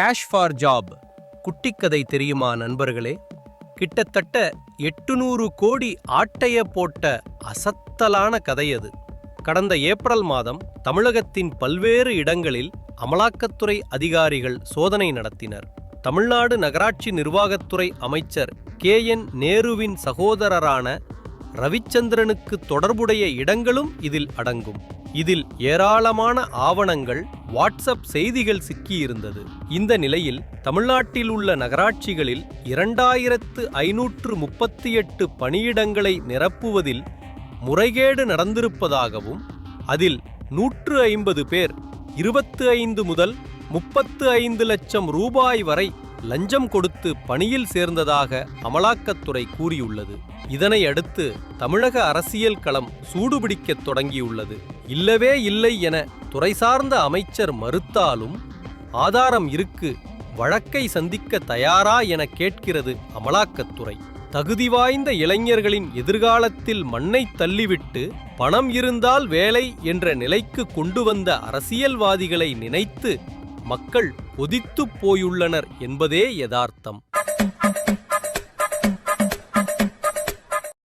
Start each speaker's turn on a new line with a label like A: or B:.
A: Cash for job குட்டிக்கதை தெரியுமா நண்பர்களே? கிட்டத்தட்ட எட்டுநூறு கோடி ஆட்டைய போட்ட அசத்தலான கதை அது. கடந்த ஏப்ரல் மாதம் தமிழகத்தின் பல்வேறு இடங்களில் அமலாக்கத்துறை அதிகாரிகள் சோதனை நடத்தினர். தமிழ்நாடு நகராட்சி நிர்வாகத்துறை அமைச்சர் கே என் நேருவின் சகோதரரான ரவிச்சந்திரனுக்கு தொடர்புடைய இடங்களும் இதில் அடங்கும். இதில் ஏராளமான ஆவணங்கள் வாட்ஸ்அப் செய்திகள் சிக்கியிருந்தது. இந்த நிலையில் தமிழ்நாட்டில் உள்ள நகராட்சிகளில் இரண்டாயிரத்து ஐநூற்று முப்பத்தி எட்டு பணியிடங்களை நிரப்புவதில் முறைகேடு நடந்திருப்பதாகவும் அதில் நூற்று ஐம்பது பேர் இருபத்து ஐந்து முதல் முப்பத்து ஐந்து லட்சம் ரூபாய் வரை லஞ்சம் கொடுத்து பணியில் சேர்ந்ததாக அமலாக்கத்துறை கூறியுள்ளது. இதனை அடுத்து தமிழக அரசியல் களம் சூடுபிடிக்கத் தொடங்கியுள்ளது. இல்லவே இல்லை என துறை சார்ந்த அமைச்சர் மறுத்தாலும் ஆதாரம் இருக்கு வழக்கை சந்திக்க தயாரா என கேட்கிறது அமலாக்கத்துறை. தகுதி வாய்ந்த இளைஞர்களின் எதிர்காலத்தில் மண்ணை தள்ளிவிட்டு பணம் இருந்தால் வேலை என்ற நிலைக்கு கொண்டு வந்த அரசியல்வாதிகளை நினைத்து மக்கள் கொதித்துப் போயுள்ளனர் என்பதே யதார்த்தம்.